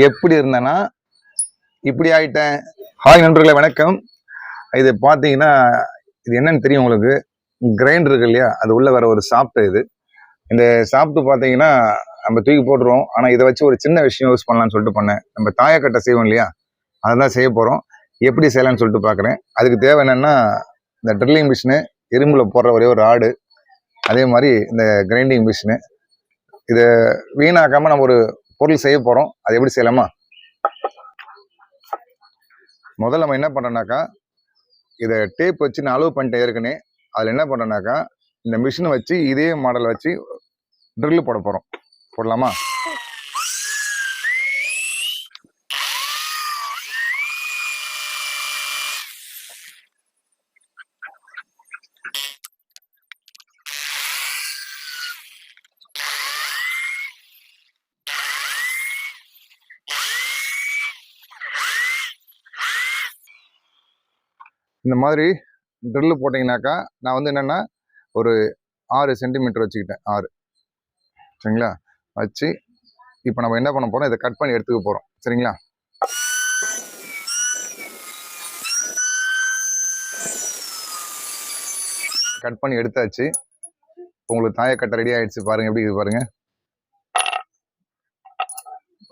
எப்படி இருந்தேன்னா இப்படி ஆயிட்டேன். ஹாய் நண்பர்களை வணக்கம். இது பார்த்தீங்கன்னா இது என்னன்னு தெரியும் உங்களுக்கு? கிரைண்டர் இருக்கு இல்லையா? அது உள்ள வர ஒரு சாப்பிட்டு இது. இந்த சாப்பிட்டு பார்த்தீங்கன்னா நம்ம தூக்கி போட்டுருவோம். ஆனால் இதை வச்சு ஒரு சின்ன விஷயம் யூஸ் பண்ணலாம்னு சொல்லிட்டு பண்ணேன். நம்ம தாயக்கட்டை செய்வோம் இல்லையா? அதான் செய்ய போகிறோம் எப்படி செய்யலாம்னு சொல்லிட்டு பார்க்குறேன் அதுக்கு தேவை என்னென்னா இந்த ட்ரில்லிங் மிஷினு இரும்பில் போடுற ஒரே ஒரு ஆடு. அதே மாதிரி இந்த கிரைண்டிங் மிஷினு இதை வீணாக்காமல் நம்ம ஒரு பொருள் செய்ய போகிறோம் அது எப்படி செய்யலாமா? முதல்ல நம்ம என்ன பண்ணுறோம்னாக்கா இதை டேப் வச்சு நான் அளவு பண்ணிட்டேன் ஏற்கனவே. அதில் என்ன பண்ணுறோம்னாக்கா இந்த மிஷினை வச்சு இதே மாடலை வச்சு ட்ரில்லு போட போகிறோம் போடலாமா? இந்த மாதிரி ட்ரில்லு போட்டிங்கனாக்கா நான் வந்து என்னென்னா ஒரு ஆறு சென்டிமீட்டர் வச்சுக்கிட்டேன் ஆறு. சரிங்களா? வச்சு இப்போ நம்ம என்ன பண்ண போகிறோம் இதை கட் பண்ணி எடுத்துக்க போகிறோம் சரிங்களா? கட் பண்ணி எடுத்தாச்சு. உங்களுக்கு தாயக்கட்டை ரெடி ஆகிடுச்சு பாருங்கள் எப்படி இது பாருங்கள்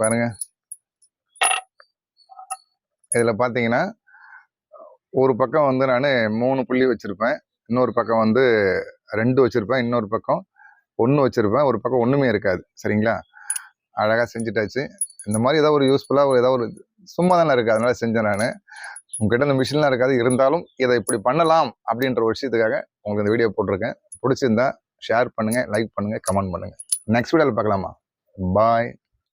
பாருங்கள் இதில் பார்த்தீங்கன்னா ஒரு பக்கம் வந்து நான் மூணு புள்ளி வச்சுருப்பேன். இன்னொரு பக்கம் வந்து ரெண்டு வச்சுருப்பேன். இன்னொரு பக்கம் ஒன்று வச்சுருப்பேன். ஒரு பக்கம் ஒன்றுமே இருக்காது. சரிங்களா? அழகாக செஞ்சுட்டாச்சு. இந்த மாதிரி ஏதாவது ஒரு யூஸ்ஃபுல்லாக ஒரு ஏதாவது ஒரு சும்மா தானே இருக்குது அதனால் செஞ்சேன் நான். உங்ககிட்ட இந்த மிஷின்லாம் இருக்காது. இருந்தாலும் இதை இப்படி பண்ணலாம் அப்படின்ற ஒரு விஷயத்துக்காக உங்களுக்கு இந்த வீடியோ போட்டிருக்கேன். பிடிச்சிருந்தா ஷேர் பண்ணுங்கள் லைக் பண்ணுங்கள் கமெண்ட் பண்ணுங்கள் நெக்ஸ்ட் வீடியோவில் பார்க்கலாமா? பாய்